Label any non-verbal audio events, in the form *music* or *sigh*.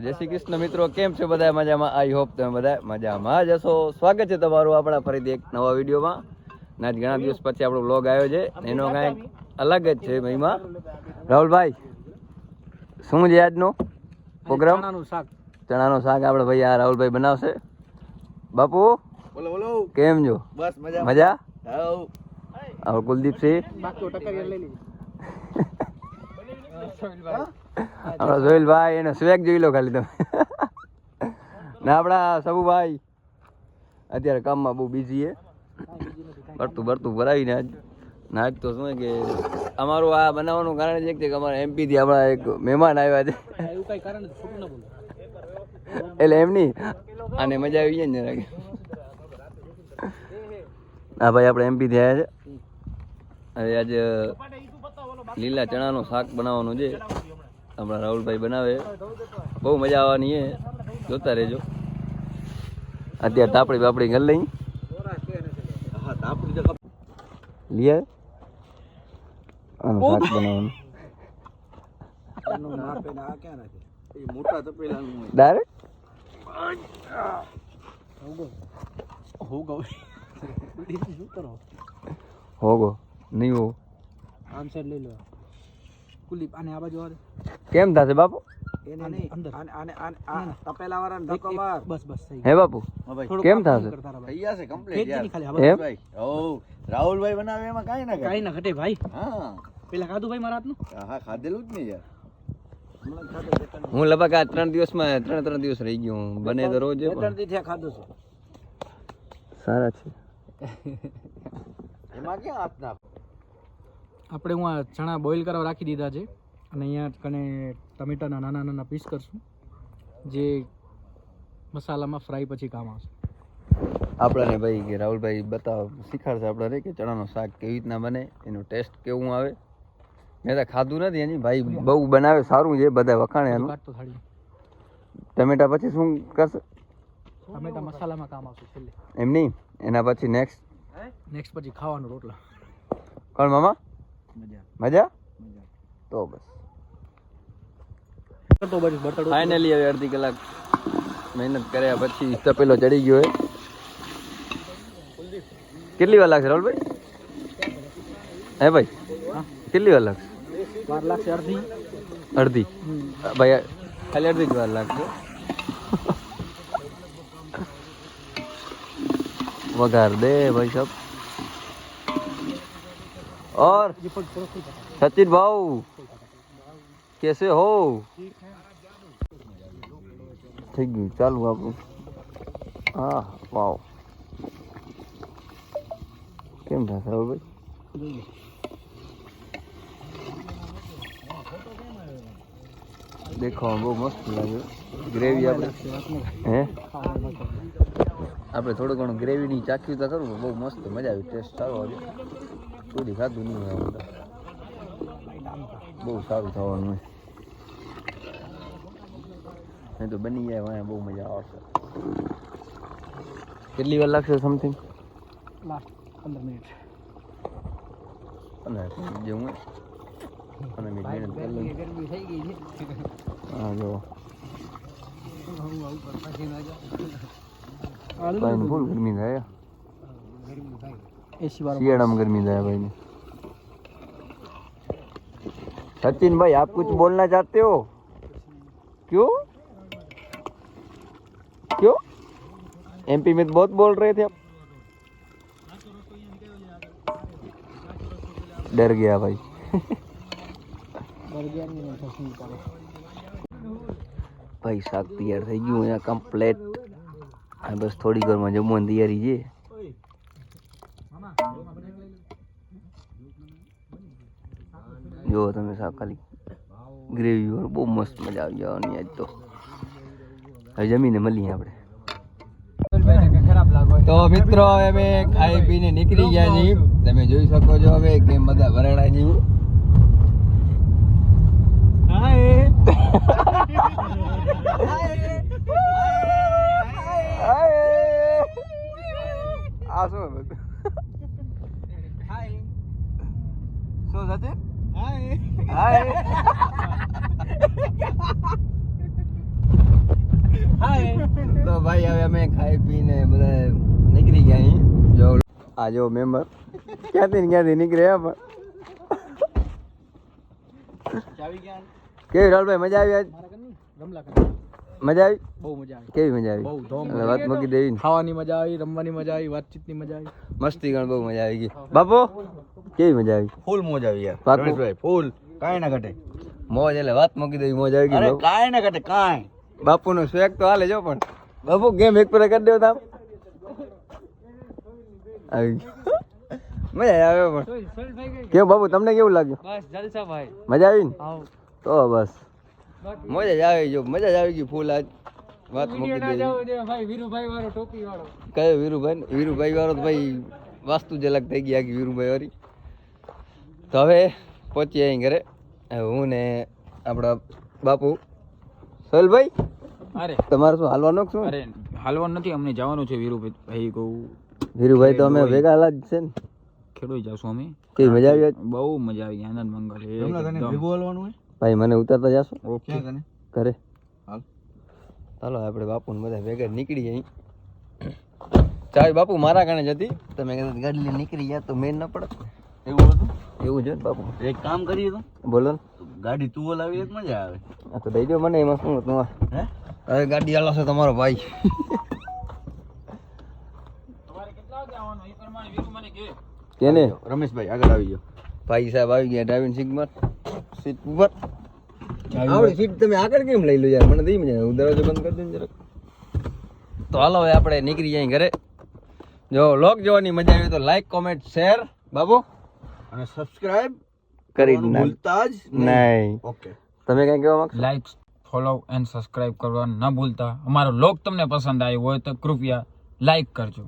તો જય શ્રી કૃષ્ણ મિત્રો કેમ છો બધા? મજામાં? આઈ હોપ તમે બધા મજામાં જ હશો. સ્વાગત છે તમારું આપણા ફરીથી એક નવા વિડીયોમાં. ના જ ઘણા દિવસ પછી આપણો બ્લોગ આવ્યો છે. એનો કાંઈક અલગ જ છે મહિમા. રાહુલભાઈ શું છે આજનો પ્રોગ્રામ? ચણાનું શાક. ચણાનો શાક આપણે ભાઈ આ રાહુલભાઈ બનાવશે. બાપુ બોલો બોલો. કેમ છો? બસ મજા? મજા આપણે કુલદીપસિંહ આપણા સોહિલભાઈ એનો સ્વેગ જોઈ લો ખાલી તમે. *laughs* ને આપણા સબુભાઈ અત્યારે કામમાં બહુ બિઝી છે. ભરતું ભરતું ભરાવીને આજ. ને આજ તો શું કે અમારું આ બનાવવાનું કારણ છે કે અમારા એમપી થી આપણા એક મહેમાન આવ્યા છે. *laughs* એટલે એમની અને મજા આવી જાય ને જરાક. હા ભાઈ આપણે એમપી થી આવ્યા છે. હવે આજે લીલા ચણાનું શાક બનાવવાનું છે. આપણા રાહુલભાઈ બનાવે. બહુ મજા આવવાની છે જોતા રહેજો. અત્યારે તાપડી બાપડી ઘર લઈ લઈએ આનું શાક બનાવવાનું. મોટા તપેલાનું ડાયરેક્ટ હું કહું શું કરો હોગો. નહીં હો. આમ સાઈડ લઈ લો. કુલીપ આને આ બાજુ આવે કેમ થશે બાપુ? એને નહીં આને આને આને આ તપેલા વાળાને ધક્કો માર. બસ બસ સહી હે બાપુ? કેમ થશે? રાહુલભાઈ બનાવે એમાં કાંઈ ના કાંઈ ના ઘટે ભાઈ. હા. પેલા ખાધું ભાઈ મારા હાથનું? હા ખાધેલું જ ને યાર. હું લગભગ આ ત્રણ દિવસમાં ત્રણ ત્રણ દિવસ રહી ગયો હું. બને તો રોજ ત્રણ દી ખાધું છું. સારા છે. એમાં ક્યાં આપણે હું આ ચણા બોઈલ કરવા રાખી દીધા છે. અને અહીંયા કને ટમેટાના નાના નાના પીસ કરશું જે મસાલામાં ફ્રાય પછી કામ આવશે. આપણાને ભાઈ કે રાહુલભાઈ બતાવ શીખાડશે આપણાને કે ચણાનું શાક કેવી રીતના બને એનું ટેસ્ટ કેવું આવે? મેં તો ખાધું નથી એની ભાઈ બહુ બનાવે સારું છે બધા વખાણે એનું. ટમેટા પછી શું કરશે? ટમેટા મસાલામાં કામ આવશે છેલ્લે. એમ નહીં? એના પછી નેક્સ્ટ નેક્સ્ટ પછી ખાવાનું રોટલા. કોણ મામા? મજા. મજા? મજા. તો બસ. કરતો બરીશ બતાડો ફાઇનલી હવે અડધી કલાક મહેનત કર્યા પછી તપેલો ચડી ગયો કેટલી વાર લાગશે રાહુલભાઈ? હે ભાઈ? કેટલી વાર લાગશે? વાર લાગશે અડધી. અડધી? ભાઈ ખાલી અડધી જ વાર લાગશે. વઘાર દે ભાઈ સાહેબ और सचिन भाऊ कैसे हो થઈ ગયું ચાલુ આપણું હા વાવ કેમ થશે હવે ભાઈ દેખાવામાં બહુ મસ્ત લાગે ગ્રેવી આપણે હે આપણે થોડું ઘણું ગ્રેવીની ચાખ્યું તો ખરું બહુ મસ્ત મજા આવી ટેસ્ટ સારો આવ્યો સુધી ખાધું નહીં હોય આમ તો. બહુ સારું થવાનું એ તો બની જાય વાંહે બહુ મજા આવશે કેટલી વાર લાગશે સમથિંગ લાસ્ટ પંદર મિનિટ પંદર મિનિટ જેવું પંદર મિનિટ મહેનત કરી ગરમી થઈ ગઈ છે હા જો ફૂલ ગરમી થાય એસી શિયાળામાં ગરમી થાય ભાઈ सचिन भाई आप कुछ बोलना चाहते हो क्यों क्यों एमपी में तो बहुत बोल रहे थे आप डर गया भाई બર્ગરની ને ચટણી કરે ભાઈ શાક તૈયાર થઈ ગયું અહીંયા કમ્પ્લેટ આ બસ થોડી વારમાં જમવાની તૈયારી છે જો તમે ખાલી ગ્રેવી વાળું બહુ મસ્ત મજા આવી જવાની આજ તો. હવે જમીને મળીએ આપણે. તો મિત્રો હવે અમે ખાઈ પીને નીકળી ગયા છીએ. તમે જોઈ શકો છો હવે કેમ બધા વરાણા જેવું. આ શું બધું? શું સચિન હાય તો ભાઈ હવે અમે ખાઈ પીને બધા નીકળી ગયા અહીં. જો આ જો મેમ્બર ક્યાંથી ને ક્યાંથી નીકળ્યા પણ કેવી રાહુલભાઈ મજા આવી આજ? રમલા મજા આવી? બહુ મજા આવી. કેવી મજા બહુ આવી ધોમ એટલે વાત મૂકી દેવી ખાવાની મજા આવી રમવાની મજા આવી વાતચીતની મજા આવી. મસ્તી ગણ બહુ મજા આવી ગઈ. બાપુ કેવી મજા આવી? ફૂલ મોજ આવી યાર. પાકું? રમેશભાઈ ફૂલ. કાંઈ ના ઘટે. મોજ એટલે વાત મૂકી દેવી મોજ આવી ગઈ. કાંઈ ના ઘટે કાંઈ. બાપુનો સ્વેગ તો હાલે જો પણ બાપુ ગેમ એક પર કરી દેવો તામ આવી મજા આવે પણ કેવું બાપુ તમને કેવું લાગ્યું? બસ જલસા ભાઈ. મજા આવી ને? તો બસ. મજા જ આવી જો મજા જ આવી ગઈ ફૂલ આજ. વાત મૂકી દે. ભાઈ વીરુભાઈ વાળો ટોપી વાળો કયો વીરુભાઈ? વીરુભાઈ વાળો તો ભાઈ વાસ્તુ જલક થઈ ગયા કે વીરુભાઈ વાળી તો હવે પહોંચીએ અહીં ઘરે. હું ને આપણા બાપુ. સોહેલભાઈ અરે. તમારે શું હાલવાનું શું? અરે હાલવાનું નથી અમને જવાનું છે વીરુભાઈ ભાઈ કહું. વીરુભાઈ તો અમે ભેગા હાલા જ છે ને. ખેડૂઈ જાશું અમે. મજા આવી બહુ મજા આવી આનંદ મંગલ ભેગું હાલવાનું હોય? ભાઈ મને ઉતારતા જશો? ઓકે. ઘરે. હાલ. ચાલો આપણે બાપુ ને બધા ભેગા નીકળી જાય ચાવી બાપુ મારા કારણે જ હતી. તમે કદાચ ગાડી લઈને નીકળી ગયા તો મેન ન પડે. એવું હતું? એવું છે બાપુ. એક કામ કરીએ તો? બોલો ગાડી તું લાવી એક મજા આવે. આ તો દઈ દો મને એમાં શું હતું? હે? હવે ગાડી આલો છે તમારો ભાઈ. કેને? રમેશભાઈ આગળ આવી જાઓ ભાઈ સાહેબ આવી ગયા ડ્રાઇવિંગ સીટ પર સીટ ઉપર. આવડી સીટ તમે આગળ કેમ લઈ લો યાર? મને દઈ મજા હું દરવાજો બંધ કરી દઉં જરાક. તો હાલો હવે આપણે નીકળી જાય ઘરે. જો લોક જોવાની મજા આવી તો લાઈક કોમેન્ટ શેર બાબુ? અને સબસ્ક્રાઇબ કરી ભૂલતા જ નહીં. ઓકે તમે કઈ કહેવા માંગશો? લાઈક ફોલો એન્ડ સબસ્ક્રાઇબ કરવા ન ભૂલતા. અમારો લોક તમને પસંદ આવ્યો હોય તો કૃપયા લાઈક કરજો.